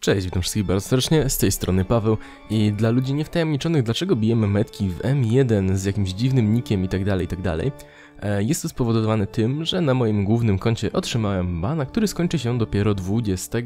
Cześć, witam wszystkich bardzo serdecznie, z tej strony Paweł i dla ludzi niewtajemniczonych dlaczego bijemy metki w M1 z jakimś dziwnym nikiem i tak dalej, i tak e, jest to spowodowane tym, że na moim głównym koncie otrzymałem bana, który skończy się dopiero 20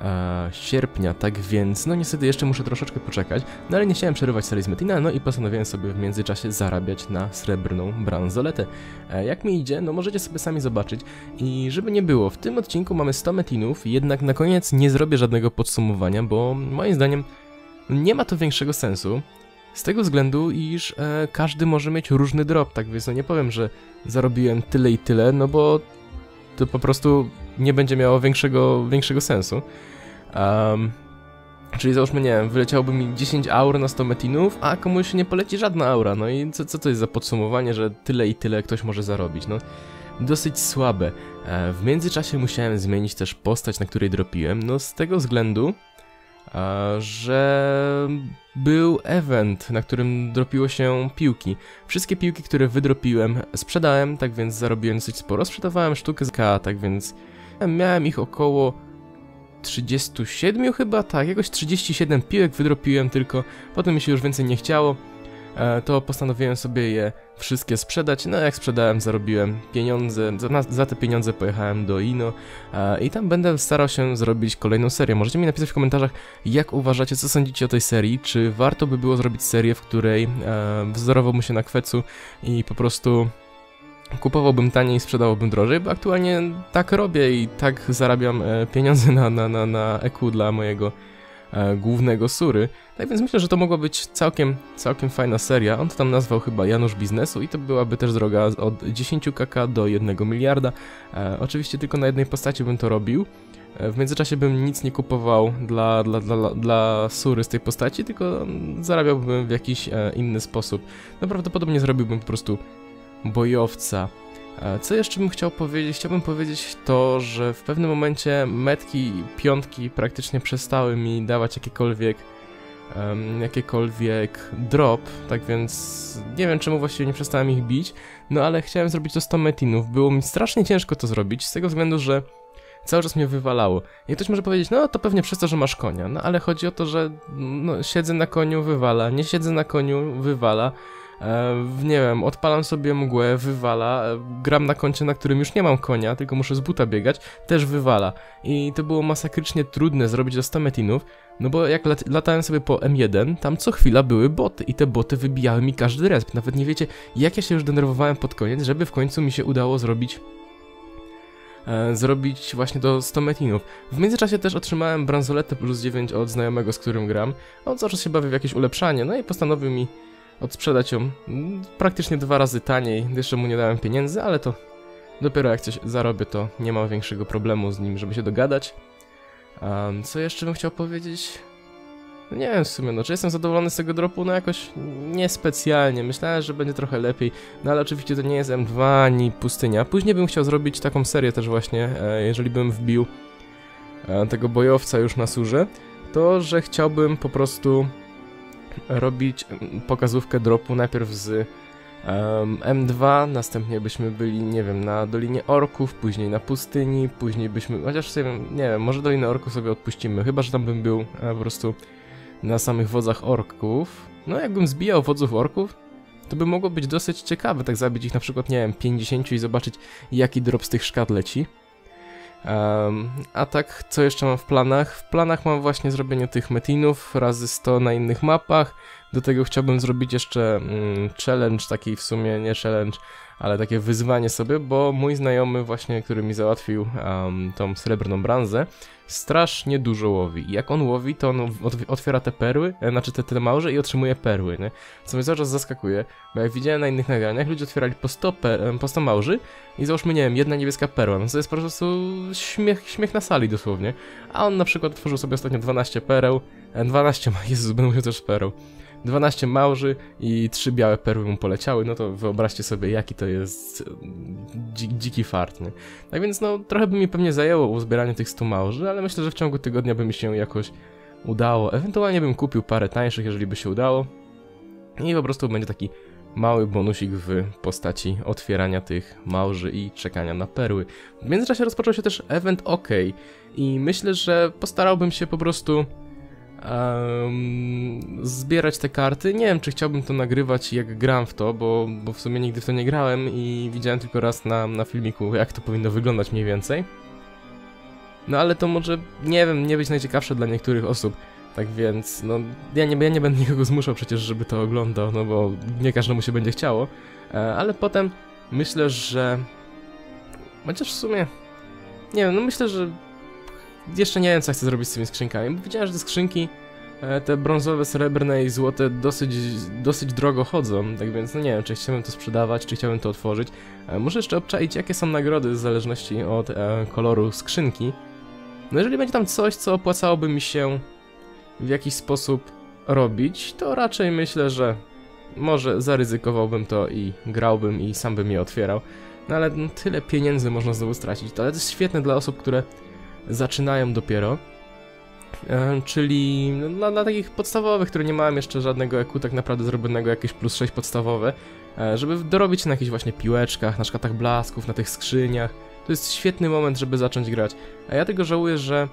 e, sierpnia, tak więc no niestety jeszcze muszę troszeczkę poczekać, no ale nie chciałem przerywać serii z Metina, no i postanowiłem sobie w międzyczasie zarabiać na srebrną bransoletę. E, jak mi idzie, no możecie sobie sami zobaczyć i żeby nie było, w tym odcinku mamy 100 metinów, jednak na koniec nie zrobię żadnego podsumowania, bo moim zdaniem nie ma to większego sensu. Z tego względu, iż e, każdy może mieć różny drop, tak więc no nie powiem, że zarobiłem tyle i tyle, no bo to po prostu nie będzie miało większego, większego sensu. Um, czyli załóżmy, nie wiem, wyleciałoby mi 10 aur na 100 metinów, a komuś nie poleci żadna aura. No i co, co to jest za podsumowanie, że tyle i tyle ktoś może zarobić? No, dosyć słabe. E, w międzyczasie musiałem zmienić też postać, na której dropiłem, no z tego względu, że był event, na którym dropiło się piłki. Wszystkie piłki, które wydropiłem, sprzedałem, tak więc zarobiłem dosyć sporo. Sprzedawałem sztukę z K, tak więc miałem ich około 37 chyba, tak, jakoś 37 piłek wydropiłem tylko, potem mi się już więcej nie chciało, e, to postanowiłem sobie je wszystkie sprzedać, no jak sprzedałem zarobiłem pieniądze, za, za te pieniądze pojechałem do Ino e, i tam będę starał się zrobić kolejną serię. Możecie mi napisać w komentarzach, jak uważacie, co sądzicie o tej serii, czy warto by było zrobić serię, w której e, wzorowałbym się na kwecu i po prostu kupowałbym taniej i sprzedawałbym drożej, bo aktualnie tak robię i tak zarabiam e, pieniądze na, na, na, na EQ dla mojego e, głównego sury. Tak więc myślę, że to mogła być całkiem, całkiem fajna seria. On to tam nazwał chyba Janusz Biznesu i to byłaby też droga od 10 kk do 1 miliarda. E, oczywiście tylko na jednej postaci bym to robił. E, w międzyczasie bym nic nie kupował dla, dla, dla, dla sury z tej postaci, tylko zarabiałbym w jakiś e, inny sposób. No prawdopodobnie zrobiłbym po prostu bojowca. E, co jeszcze bym chciał powiedzieć? Chciałbym powiedzieć to, że w pewnym momencie metki piątki praktycznie przestały mi dawać jakiekolwiek um, jakiekolwiek drop, tak więc nie wiem czemu właściwie nie przestałem ich bić, no ale chciałem zrobić to 100 metinów. Było mi strasznie ciężko to zrobić, z tego względu, że cały czas mnie wywalało. I ktoś może powiedzieć, no to pewnie przez to, że masz konia, no ale chodzi o to, że no, siedzę na koniu, wywala, nie siedzę na koniu, wywala, nie wiem, odpalam sobie mgłę, wywala, e, gram na koncie, na którym już nie mam konia, tylko muszę z buta biegać, też wywala. I to było masakrycznie trudne zrobić do 100 metinów, no bo jak lat latałem sobie po M1, tam co chwila były boty i te boty wybijały mi każdy resp. Nawet nie wiecie, jak ja się już denerwowałem pod koniec, żeby w końcu mi się udało zrobić e, zrobić właśnie do 100 metinów. W międzyczasie też otrzymałem bransoletę plus 9 od znajomego, z którym gram. On cały czas się bawi w jakieś ulepszanie, no i postanowił mi odsprzedać ją praktycznie dwa razy taniej. Jeszcze mu nie dałem pieniędzy, ale to dopiero jak coś zarobię, to nie mam większego problemu z nim, żeby się dogadać. Um, co jeszcze bym chciał powiedzieć? Nie wiem w sumie, no czy jestem zadowolony z tego dropu? No jakoś niespecjalnie. Myślałem, że będzie trochę lepiej, no ale oczywiście to nie jest M2 ani pustynia. Później bym chciał zrobić taką serię też właśnie, e, jeżeli bym wbił e, tego bojowca już na surze, to że chciałbym po prostu robić pokazówkę dropu najpierw z um, M2, następnie byśmy byli, nie wiem, na Dolinie Orków, później na pustyni, później byśmy, chociaż sobie, nie wiem, może Dolinę Orków sobie odpuścimy, chyba, że tam bym był e, po prostu na samych wodzach orków. No jakbym zbijał wodzów orków, to by mogło być dosyć ciekawe, tak zabić ich na przykład, nie wiem, 50 i zobaczyć jaki drop z tych szkad leci. Um, a tak, co jeszcze mam w planach? W planach mam właśnie zrobienie tych metinów razy 100 na innych mapach. Do tego chciałbym zrobić jeszcze mm, challenge, taki w sumie nie challenge, ale takie wyzwanie sobie, bo mój znajomy właśnie, który mi załatwił um, tą srebrną branzę, strasznie dużo łowi. Jak on łowi, to on otwiera te perły, e, znaczy te, te małże i otrzymuje perły, nie? Co mnie cały czas zaskakuje, bo jak widziałem na innych nagraniach, ludzie otwierali po 100, per, po 100 małży i załóżmy, nie wiem, jedna niebieska perła, no to jest po prostu śmiech, śmiech na sali dosłownie. A on na przykład otworzył sobie ostatnio 12 pereł, 12 ma, Jezus, będą musiał też pereł. 12 małży i 3 białe perły mu poleciały, no to wyobraźcie sobie jaki to jest dzi dziki fart, nie? Tak więc no trochę by mi pewnie zajęło uzbieranie tych 100 małży, ale myślę, że w ciągu tygodnia by mi się jakoś udało. Ewentualnie bym kupił parę tańszych, jeżeli by się udało. I po prostu będzie taki mały bonusik w postaci otwierania tych małży i czekania na perły. W międzyczasie rozpoczął się też event OK i myślę, że postarałbym się po prostu um, zbierać te karty. Nie wiem, czy chciałbym to nagrywać jak gram w to, bo, bo w sumie nigdy w to nie grałem i widziałem tylko raz na, na filmiku, jak to powinno wyglądać mniej więcej. No ale to może, nie wiem, nie być najciekawsze dla niektórych osób. Tak więc, no, ja nie, ja nie będę nikogo zmuszał przecież, żeby to oglądał, no bo nie każdemu się będzie chciało. E, ale potem myślę, że... Chociaż w sumie... Nie wiem, no myślę, że... Jeszcze nie wiem, co chcę zrobić z tymi skrzynkami, bo widziałem, że te skrzynki, e, te brązowe, srebrne i złote dosyć, dosyć drogo chodzą, tak więc no nie wiem, czy chciałbym to sprzedawać, czy chciałbym to otworzyć. E, muszę jeszcze obczaić, jakie są nagrody w zależności od koloru skrzynki. No jeżeli będzie tam coś, co opłacałoby mi się w jakiś sposób robić, to raczej myślę, że może zaryzykowałbym to i grałbym i sam bym je otwierał. No ale no, tyle pieniędzy można znowu stracić. To, ale to jest świetne dla osób, które zaczynają dopiero. E, czyli no, dla, dla, takich podstawowych, które nie mają jeszcze żadnego EQ tak naprawdę zrobionego, jakieś plus 6 podstawowe, e, żeby dorobić na jakichś właśnie piłeczkach, na szkatach blasków, na tych skrzyniach. To jest świetny moment, żeby zacząć grać. A ja tego żałuję, że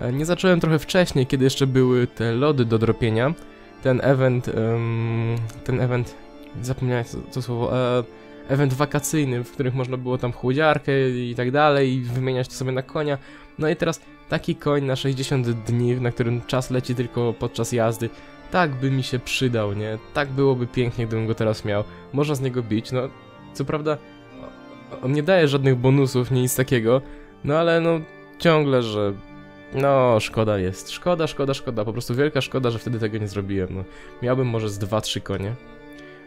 E, nie zacząłem trochę wcześniej, kiedy jeszcze były te lody do dropienia. Ten event, um, ten event, zapomniałem to, to słowo, event wakacyjny, w których można było tam chłodziarkę i tak dalej, i wymieniać to sobie na konia. No i teraz taki koń na 60 dni, na którym czas leci tylko podczas jazdy, tak by mi się przydał, nie? Tak byłoby pięknie, gdybym go teraz miał. Można z niego bić, no co prawda on nie daje żadnych bonusów, nic takiego, no ale no ciągle, że no, szkoda jest. Szkoda, szkoda, szkoda. Po prostu wielka szkoda, że wtedy tego nie zrobiłem. No, miałbym może z 2-3 konie.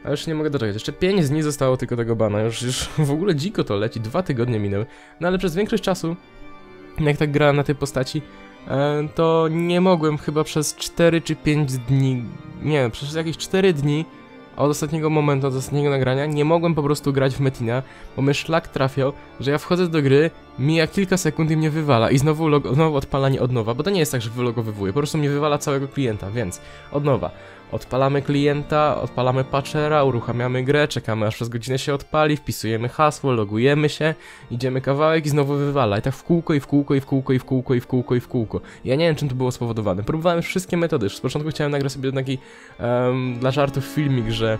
Ale już nie mogę doczekać. Jeszcze 5 dni zostało tylko tego bana. Już, już w ogóle dziko to leci. Dwa tygodnie minęły. No ale przez większość czasu, jak tak grałem na tej postaci, e, to nie mogłem chyba przez 4 czy 5 dni, nie, przez jakieś 4 dni od ostatniego momentu, od ostatniego nagrania nie mogłem po prostu grać w Metina, bo mnie szlak trafiał, że ja wchodzę do gry, mija kilka sekund i mnie wywala i znowu, znowu odpalanie od nowa, bo to nie jest tak, że wylogowywuje, po prostu mnie wywala całego klienta, więc od nowa. Odpalamy klienta, odpalamy patchera, uruchamiamy grę, czekamy aż przez godzinę się odpali, wpisujemy hasło, logujemy się, idziemy kawałek i znowu wywala. I tak w kółko, i w kółko, i w kółko, i w kółko, i w kółko, i w kółko. Ja nie wiem, czym to było spowodowane. Próbowałem wszystkie metody. Z początku chciałem nagrać sobie taki um, dla żartów filmik, że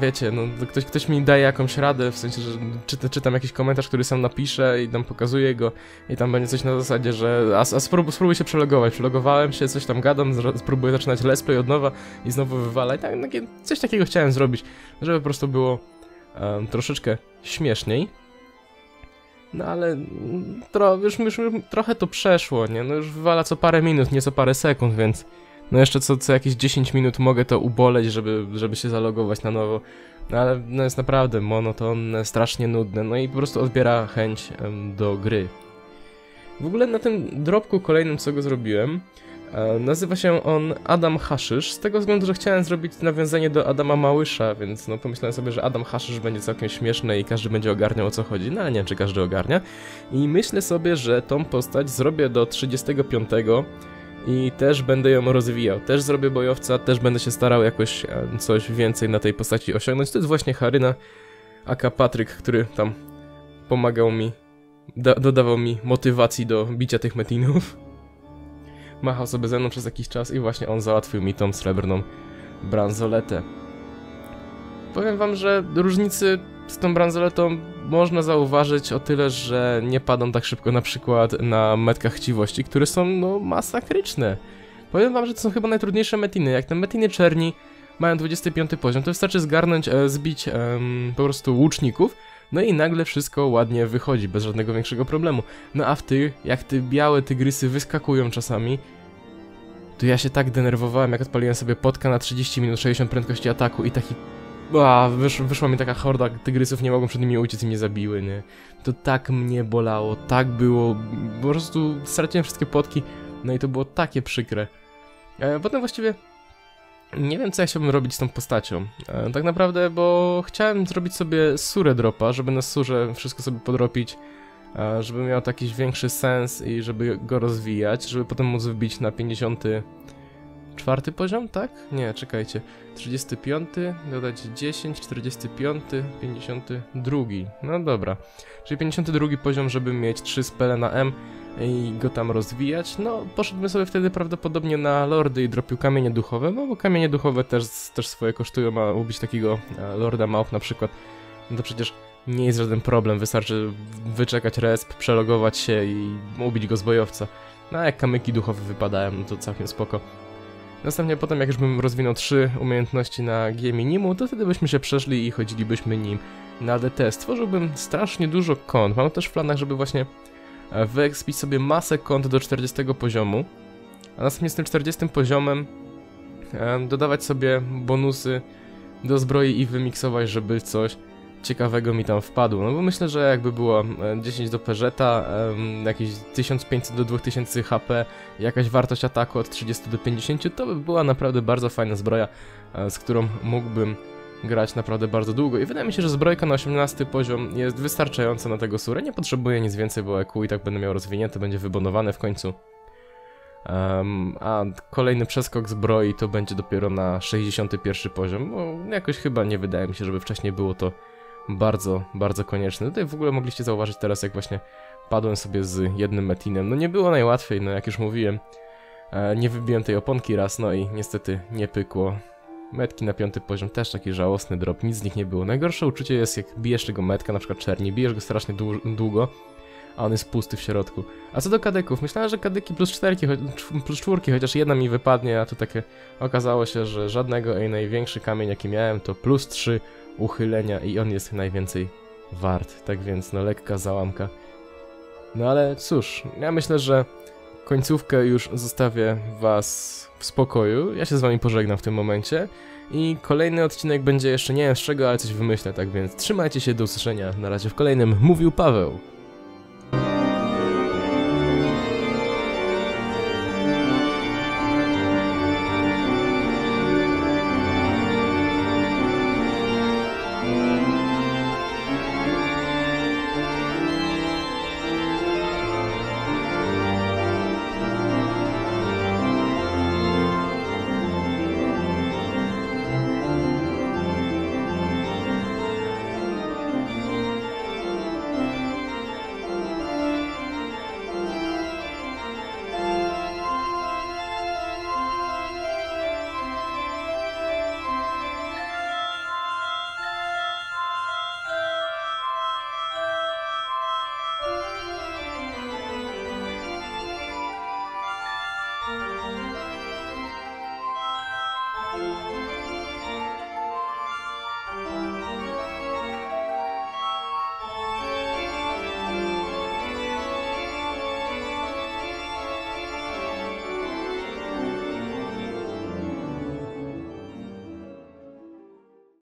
wiecie, no ktoś, ktoś mi daje jakąś radę, w sensie, że czyta, czytam jakiś komentarz, który sam napiszę i tam pokazuję go i tam będzie coś na zasadzie, że a, a spróbuj, się przelogować, przelogowałem się, coś tam gadam, spróbuję zaczynać let's play od nowa i znowu wywalać, tak, coś takiego chciałem zrobić, żeby po prostu było um, troszeczkę śmieszniej. No ale tro, już, już, już trochę to przeszło, nie? No już wywala co parę minut, nie co parę sekund, więc no jeszcze co, co jakieś 10 minut mogę to uboleć, żeby, żeby się zalogować na nowo. No ale no jest naprawdę monotonne, strasznie nudne, no i po prostu odbiera chęć do gry. W ogóle na tym drobku kolejnym, co go zrobiłem, e, nazywa się on Adam Haszysz, z tego względu, że chciałem zrobić nawiązanie do Adama Małysza, więc no pomyślałem sobie, że Adam Haszysz będzie całkiem śmieszny i każdy będzie ogarniał o co chodzi, no ale nie wiem, czy każdy ogarnia. I myślę sobie, że tą postać zrobię do 35 i też będę ją rozwijał. Też zrobię bojowca, też będę się starał jakoś e, coś więcej na tej postaci osiągnąć. To jest właśnie Haryna, aka Patryk, który tam pomagał mi, dodawał mi motywacji do bicia tych metinów. Machał sobie ze mną przez jakiś czas i właśnie on załatwił mi tą srebrną bransoletę. Powiem wam, że różnicy z tą bransoletą można zauważyć o tyle, że nie padą tak szybko na przykład na metkach chciwości, które są no masakryczne. Powiem wam, że to są chyba najtrudniejsze metiny. Jak te metiny czerni mają 25 poziom, to wystarczy zgarnąć, e, zbić e, po prostu łuczników, no i nagle wszystko ładnie wychodzi, bez żadnego większego problemu. No a w tych, jak te białe tygrysy wyskakują czasami, to ja się tak denerwowałem, jak odpaliłem sobie potka na 30 minut 60 prędkości ataku i taki a, wysz, wyszła mi taka horda tygrysów, nie mogłem przed nimi uciec i mnie zabiły, nie? To tak mnie bolało, tak było, po prostu straciłem wszystkie potki, no i to było takie przykre. E, potem właściwie nie wiem, co ja chciałbym robić z tą postacią. E, tak naprawdę, bo chciałem zrobić sobie surę dropa, żeby na surze wszystko sobie podropić, e, żeby miał taki większy sens i żeby go rozwijać, żeby potem móc wbić na 50 czwarty poziom, tak? Nie, czekajcie. 35, dodać 10, 45, 52. No dobra. Czyli 52 poziom, żeby mieć 3 spele na M i go tam rozwijać. No, poszedłbym sobie wtedy prawdopodobnie na lordy i dropił kamienie duchowe, no bo kamienie duchowe też, też swoje kosztują, a ubić takiego e, lorda małp na przykład, no to przecież nie jest żaden problem, wystarczy wyczekać resp, przelogować się i ubić go z bojowca. No a jak kamyki duchowe wypadają, no to całkiem spoko. Następnie potem, jak już bym rozwinął trzy umiejętności na G minimum, to wtedy byśmy się przeszli i chodzilibyśmy nim na DT. Stworzyłbym strasznie dużo kont. Mam też w planach, żeby właśnie e, wyekspić sobie masę kont do 40 poziomu, a następnie z tym 40 poziomem e, dodawać sobie bonusy do zbroi i wymiksować, żeby coś ciekawego mi tam wpadło. No bo myślę, że jakby było 10 do Peżeta, jakieś 1500 do 2000 HP, jakaś wartość ataku od 30 do 50, to by była naprawdę bardzo fajna zbroja, e, z którą mógłbym grać naprawdę bardzo długo i wydaje mi się, że zbrojka na 18 poziom jest wystarczająca na tego surę, nie potrzebuję nic więcej, bo EQ i tak będę miał rozwinięte, będzie wybonowane w końcu. Um, a kolejny przeskok zbroi to będzie dopiero na 61 poziom, bo jakoś chyba nie wydaje mi się, żeby wcześniej było to bardzo, bardzo konieczne. Tutaj w ogóle mogliście zauważyć teraz, jak właśnie padłem sobie z jednym metinem. No nie było najłatwiej, no jak już mówiłem. E, nie wybiłem tej oponki raz, no i niestety nie pykło. Metki na piąty poziom też taki żałosny drop, nic z nich nie było. Najgorsze uczucie jest jak bijesz tego metka, na przykład czerni, bijesz go strasznie długo, a on jest pusty w środku. A co do kadeków, myślałem, że kadyki plus czterki, plus czwórki, chociaż jedna mi wypadnie, a tu takie okazało się, że żadnego, i największy kamień jaki miałem to plus trzy uchylenia i on jest najwięcej wart, tak więc no lekka załamka. No ale cóż, ja myślę, że końcówkę już zostawię was w spokoju, ja się z wami pożegnam w tym momencie. I kolejny odcinek będzie jeszcze nie wiem z czego, ale coś wymyślę, tak więc trzymajcie się, do usłyszenia, na razie w kolejnym. Mówił Paweł.